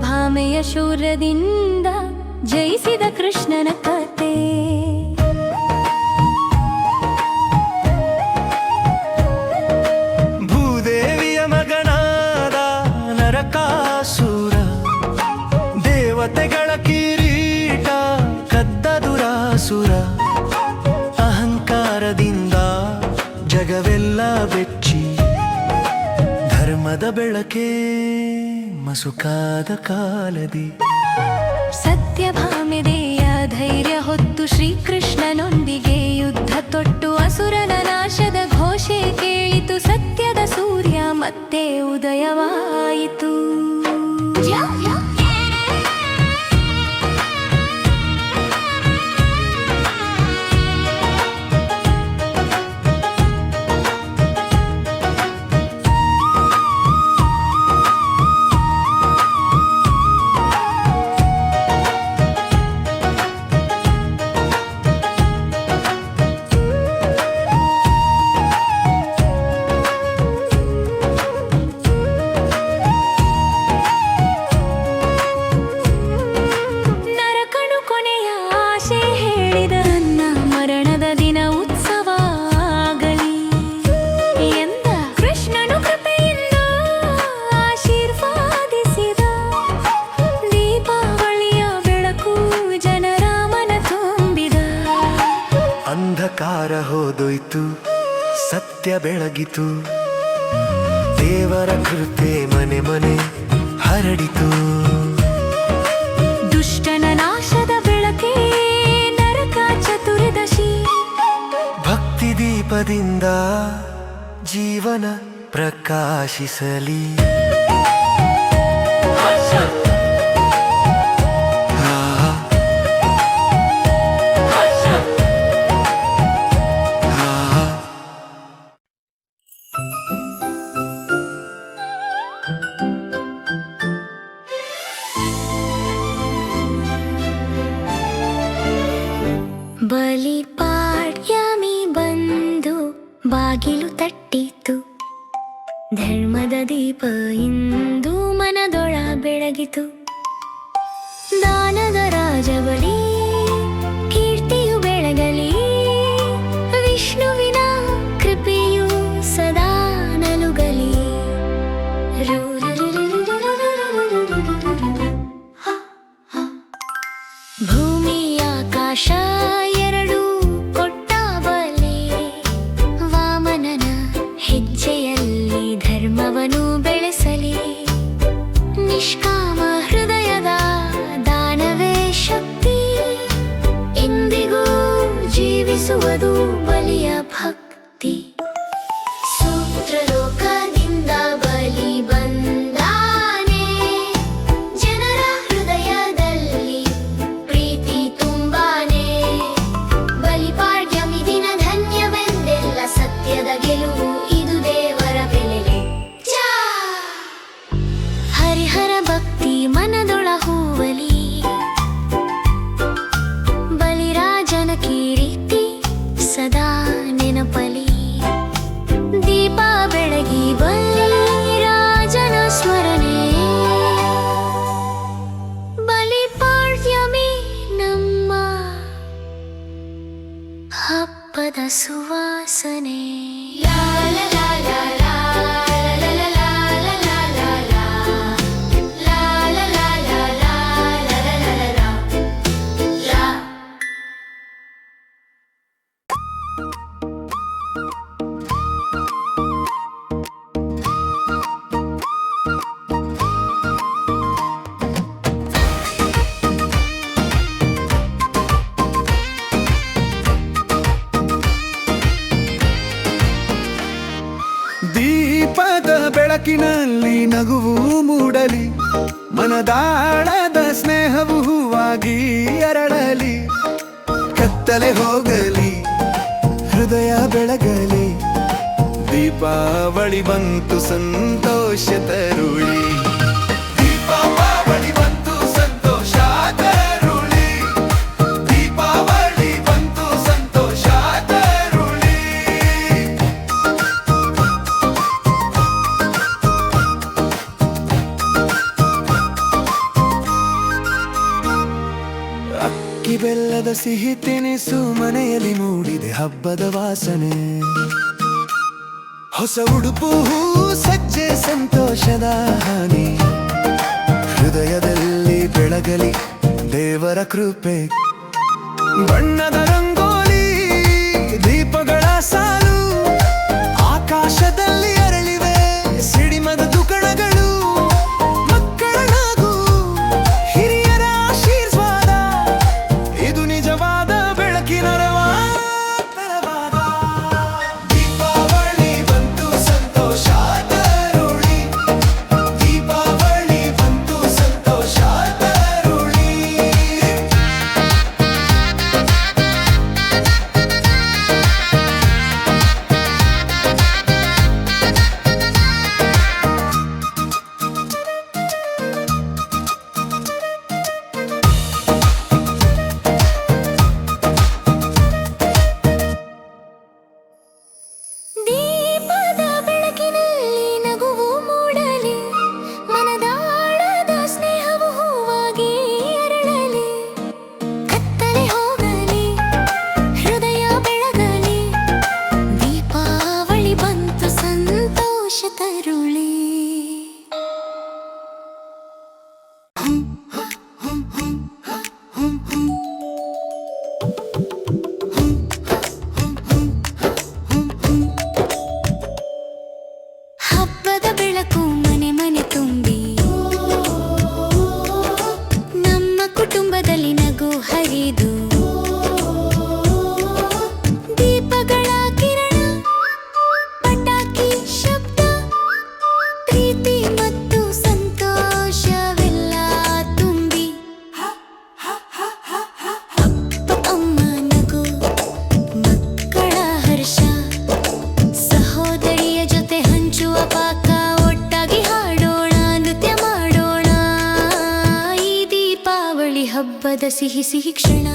ಸತ್ಯಭಾಮೆಯ ಶೂರ್ಯದಿಂದ ಜಯಿಸಿದ ಕೃಷ್ಣನ ಕತೆ. ಭೂದೇವಿಯ ಮಗನಾದ ನರಕಾಸುರ, ದೇವತೆಗಳ ಕಿರೀಟ ಕದ್ದ ದುರಾಸುರ ಅಹಂಕಾರದಿಂದ ಜಗವೆಲ್ಲ ಬೆಚ್ಚಿ ಧರ್ಮದ ಬೆಳಕೆ. ಮಸುಕಾದ ಕಾಲದಿ. ಸತ್ಯಭಾಮಿದೆಯ ಧೈರ್ಯ ಹೊತ್ತು ಶ್ರೀಕೃಷ್ಣನೊಂದಿಗೆ ಯುದ್ಧ ತೊಟ್ಟು ಅಸುರನ ನಾಶದ ಘೋಷೆ ಕೇಳಿತು ಸತ್ಯದ ಸೂರ್ಯ ಮತ್ತೆ ಉದಯವಾಯಿತು. ಸತ್ಯ ಬೆಳಗಿತು. ದೇವರ ಕೃತೆ ಮನೆ ಮನೆ ಹರಡಿತು. ದುಷ್ಟನ ನಾಶದ ಬೆಳಕೆ ನರಕ ಚತುರ್ದಶಿ. ಭಕ್ತಿ ದೀಪದಿಂದ ಜೀವನ ಪ್ರಕಾಶಿಸಲಿ. ಬಾಗಿಲು ತಟ್ಟಿತು. ಧರ್ಮದ ದೀಪ ಇಂದು ಮನದೊಳ ಬೆಳಗಿತು ದಾನದ ರಾಜಬಲಿ ಜೀವಿಸುವುದು ಬಲಿಯ ಭಕ್ತಿ ಹಬ್ಬದ ಸುವಾಸನೆ. ಬೆಳಕಿನಲ್ಲಿ ನಗುವು ಮೂಡಲಿ, ಮನದಾಳದ ಸ್ನೇಹವು ಹೂವಾಗಿ ಅರಳಲಿ ಕತ್ತಲೆ ಹೋಗಲಿ, ಹೃದಯ ಬೆಳಗಲಿ, ದೀಪಾವಳಿ ಬಂತು ಸಂತೋಷ ತರುಳಿ. ದೀಪಾವಳಿ ಬಂತು ಸಿಹಿ ಬೆಲ್ಲದ ಸಿಹಿ ತಿನಿಸು ಮನೆಯಲ್ಲಿ ಮೂಡಿದೆ ಹಬ್ಬದ ವಾಸನೆ. ಹೊಸ ಉಡುಪು ಸಜ್ಜೆ, ಸಂತೋಷದ ಹಾನಿ. ಹೃದಯದಲ್ಲಿ ಬೆಳಗಲಿ ದೇವರ ಕೃಪೆ. ಬಣ್ಣದ ರಂಗು ಪಾಕ ಒಟ್ಟಾಗಿ ಹಾಡೋಣ ನೃತ್ಯ ಮಾಡೋಣ. ಈ ದೀಪಾವಳಿ ಹಬ್ಬದ ಸಿಹಿ ಸಿಹಿ ಕ್ಷಣ.